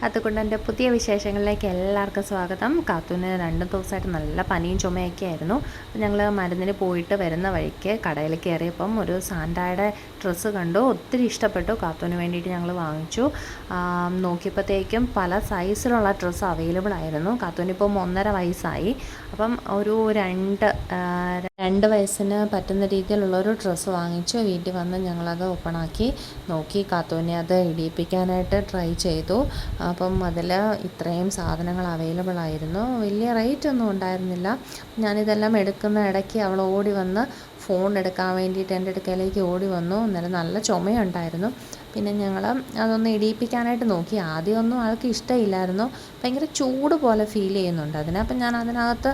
കാത്തുക്കുണ്ടന്റെ പുതിയ വിശേഷങ്ങളിലേക്ക് എല്ലാവർക്കും സ്വാഗതം. കാത്തുവിന് രണ്ട് ദിവസമായിട്ട് നല്ല പനിയും ചുമയൊക്കെ ആയിരുന്നു. അപ്പോൾ ഞങ്ങൾ മരുന്നിന് പോയിട്ട് വരുന്ന വഴിക്ക് കടയിൽ കയറിയപ്പം ഒരു സാൻഡായുടെ ഡ്രസ്സ് കണ്ടു. ഒത്തിരി ഇഷ്ടപ്പെട്ടു. കാത്തുവിന് വേണ്ടിയിട്ട് ഞങ്ങൾ വാങ്ങിച്ചു. നോക്കിയപ്പോഴത്തേക്കും പല സൈസിലുള്ള ഡ്രസ്സ് അവൈലബിൾ ആയിരുന്നു. കാത്തുവിനിപ്പം ഒന്നര വയസ്സായി. അപ്പം ഒരു രണ്ട് രണ്ട് വയസ്സിന് പറ്റുന്ന രീതിയിലുള്ള ഒരു ഡ്രസ്സ് വാങ്ങിച്ചു. വീട്ടിൽ വന്ന് ഞങ്ങളത് ഓപ്പണാക്കി നോക്കി. കാത്തൂനെ അത് ഇടിയിപ്പിക്കാനായിട്ട് ട്രൈ ചെയ്തു. അപ്പം അതിൽ ഇത്രയും സാധനങ്ങൾ അവൈലബിൾ ആയിരുന്നു. വലിയ റേറ്റ് ഒന്നും ഉണ്ടായിരുന്നില്ല. ഞാനിതെല്ലാം എടുക്കുന്ന ഇടയ്ക്ക് അവൾ ഓടി വന്ന് ഫോൺ എടുക്കാൻ വേണ്ടിയിട്ട് എന്റെ അടുക്കലേക്ക് ഓടി വന്നു. അന്നേരം നല്ല ചുമയുണ്ടായിരുന്നു. പിന്നെ ഞങ്ങൾ അതൊന്ന് ഇടിയിപ്പിക്കാനായിട്ട് നോക്കി. ആദ്യമൊന്നും ആൾക്ക് ഇഷ്ടമില്ലായിരുന്നു ഭയങ്കര ചൂട് പോലെ ഫീൽ ചെയ്യുന്നുണ്ട് അതിന്. അപ്പം ഞാൻ അതിനകത്ത്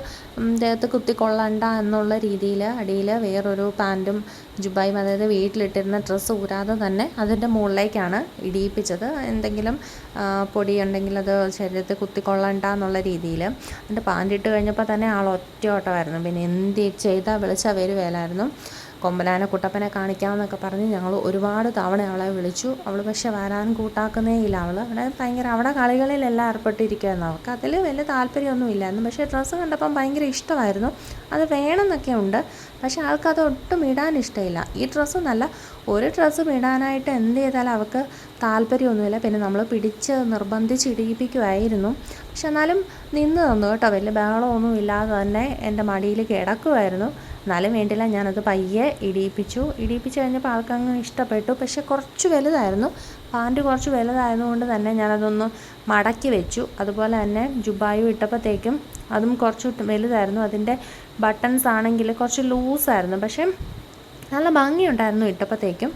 ദേഹത്ത് കുത്തിക്കൊള്ളണ്ട എന്നുള്ള രീതിയിൽ അടിയിൽ വേറൊരു പാന്റും ജുബായും അതായത് വീട്ടിലിട്ടിരുന്ന ഡ്രസ്സ് ഊരാതെ തന്നെ അതിന്റെ മുകളിലേക്കാണ് ഇടിയിപ്പിച്ചത്. എന്തെങ്കിലും പൊടി ഉണ്ടെങ്കിൽ അത് ശരീരത്തിൽ കുത്തിക്കൊള്ളണ്ട എന്നുള്ള രീതിയിൽ അതിന്റെ പാന്റ് ഇട്ട് കഴിഞ്ഞപ്പോൾ തന്നെ ആൾ ഒറ്റ ഓട്ടമായിരുന്നു. പിന്നെ എന്ത് ചെയ്താൽ വിളിച്ചാൽ വരുവേലായിരുന്നു കൊമ്പനാന കുട്ടപ്പനെ കാണിക്കാമെന്നൊക്കെ പറഞ്ഞ് ഞങ്ങൾ ഒരുപാട് തവണ അവളെ വിളിച്ചു. അവൾ പക്ഷെ വരാൻ കൂട്ടാക്കുന്നേ ഇല്ല. അവൾ അവിടെ ഭയങ്കര അവിടെ കളികളിലെല്ലാം ഏർപ്പെട്ടിരിക്കുകയായിരുന്നു. അവൾക്ക് അതിൽ വലിയ താല്പര്യമൊന്നും ഇല്ലായിരുന്നു പക്ഷേ ഡ്രസ്സ് കണ്ടപ്പം ഭയങ്കര ഇഷ്ടമായിരുന്നു. അത് വേണമെന്നൊക്കെ ഉണ്ട്. പക്ഷെ ആൾക്കത് ഒട്ടും ഇടാൻ ഇഷ്ടമില്ല. ഈ ഡ്രസ്സൊന്നല്ല ഒരു ഡ്രസ്സും ഇടാനായിട്ട് എന്ത് ചെയ്താലും അവൾക്ക് താല്പര്യമൊന്നുമില്ല. പിന്നെ നമ്മൾ പിടിച്ച് നിർബന്ധിച്ച് ഇടിയിപ്പിക്കുമായിരുന്നു. പക്ഷെ എന്നാലും നിന്ന് തന്നു കേട്ടോ. വലിയ ബഹളമൊന്നും ഇല്ലാതെ തന്നെ എന്റെ മടിയിൽ കിടക്കുമായിരുന്നു. എന്നാലും വേണ്ടില്ല ഞാനത് പയ്യെ ഇടിയിപ്പിച്ചു. ഇടിയിപ്പിച്ച് കഴിഞ്ഞപ്പോൾ ആൾക്കങ്ങ് ഇഷ്ടപ്പെട്ടു. പക്ഷെ കുറച്ച് വലുതായിരുന്നു. പാന്റ് കുറച്ച് വലുതായതുകൊണ്ട് തന്നെ ഞാനതൊന്ന് മടക്കി വെച്ചു. അതുപോലെ തന്നെ ജുബായും ഇട്ടപ്പോഴത്തേക്കും അതും കുറച്ച് വലുതായിരുന്നു. അതിന്റെ ബട്ടൺസ് ആണെങ്കിൽ കുറച്ച് ലൂസായിരുന്നു. പക്ഷേ നല്ല ഭംഗിയുണ്ടായിരുന്നു ഇട്ടപ്പോഴത്തേക്കും.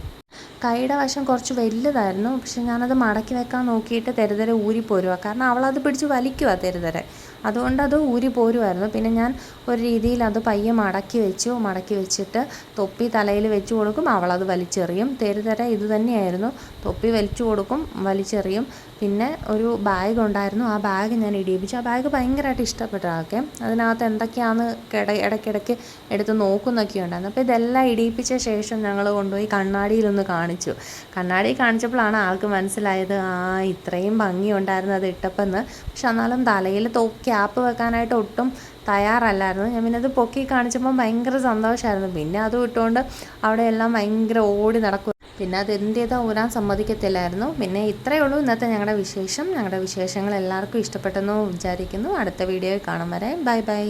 കൈയുടെ വശം കുറച്ച് വലുതായിരുന്നു. പക്ഷെ ഞാനത് മടക്കി വെക്കാൻ നോക്കിയിട്ട് തെരുതരെ ഊരി പോരുക കാരണം അവളത് പിടിച്ച് വലിക്കുക തെരുതരെ. അതുകൊണ്ട് അത് ഊരി പോരുമായിരുന്നു പിന്നെ ഞാൻ ഒരു രീതിയിൽ അത് പയ്യെ മടക്കി വെച്ചു. മടക്കി വെച്ചിട്ട് തൊപ്പി തലയിൽ വെച്ച് കൊടുക്കും. അവളത് വലിച്ചെറിയും. തെരുതര ഇത് തന്നെയായിരുന്നു. തൊപ്പി വലിച്ചു കൊടുക്കും വലിച്ചെറിയും. പിന്നെ ഒരു ബാഗ് ഉണ്ടായിരുന്നു. ആ ബാഗ് ഞാൻ ഇടിയിപ്പിച്ചു ആ ബാഗ് ഭയങ്കരമായിട്ട് ഇഷ്ടപ്പെട്ട ആൾക്ക്. അതിനകത്ത് എന്തൊക്കെയാണെന്ന് കിട ഇടയ്ക്കിടയ്ക്ക് എടുത്ത് നോക്കുന്നൊക്കെ ഉണ്ടായിരുന്നു. അപ്പോൾ ഇതെല്ലാം ഇടിയിപ്പിച്ച ശേഷം ഞങ്ങൾ കൊണ്ടുപോയി കണ്ണാടിയിലൊന്ന് കാണിച്ചു. കണ്ണാടി കാണിച്ചപ്പോഴാണ് ആൾക്ക് മനസ്സിലായത് ആ ഇത്രയും ഭംഗിയുണ്ടായിരുന്നു അത് ഇട്ടപ്പെന്ന്. പക്ഷെ എന്നാലും തലയിൽ തോ ക്യാപ്പ് വെക്കാനായിട്ട് ഒട്ടും തയ്യാറല്ലായിരുന്നു. ഞാൻ പിന്നെ അത് പൊക്കി കാണിച്ചപ്പോൾ ഭയങ്കര സന്തോഷമായിരുന്നു പിന്നെ അത് ഇട്ടുകൊണ്ട് അവിടെയെല്ലാം ഭയങ്കര ഓടി നടക്കും. പിന്നെ അത് എന്ത് ചെയ്താൽ ഊരാൻ സമ്മതിക്കത്തില്ലായിരുന്നു. പിന്നെ ഇത്രയേ ഉള്ളൂ. ഇന്നത്തെ ഞങ്ങളുടെ വിശേഷം. ഞങ്ങളുടെ വിശേഷങ്ങൾ എല്ലാവർക്കും ഇഷ്ടപ്പെട്ടെന്ന് വിചാരിക്കുന്നു. അടുത്ത വീഡിയോയിൽ കാണാൻ വരെ. Bye bye.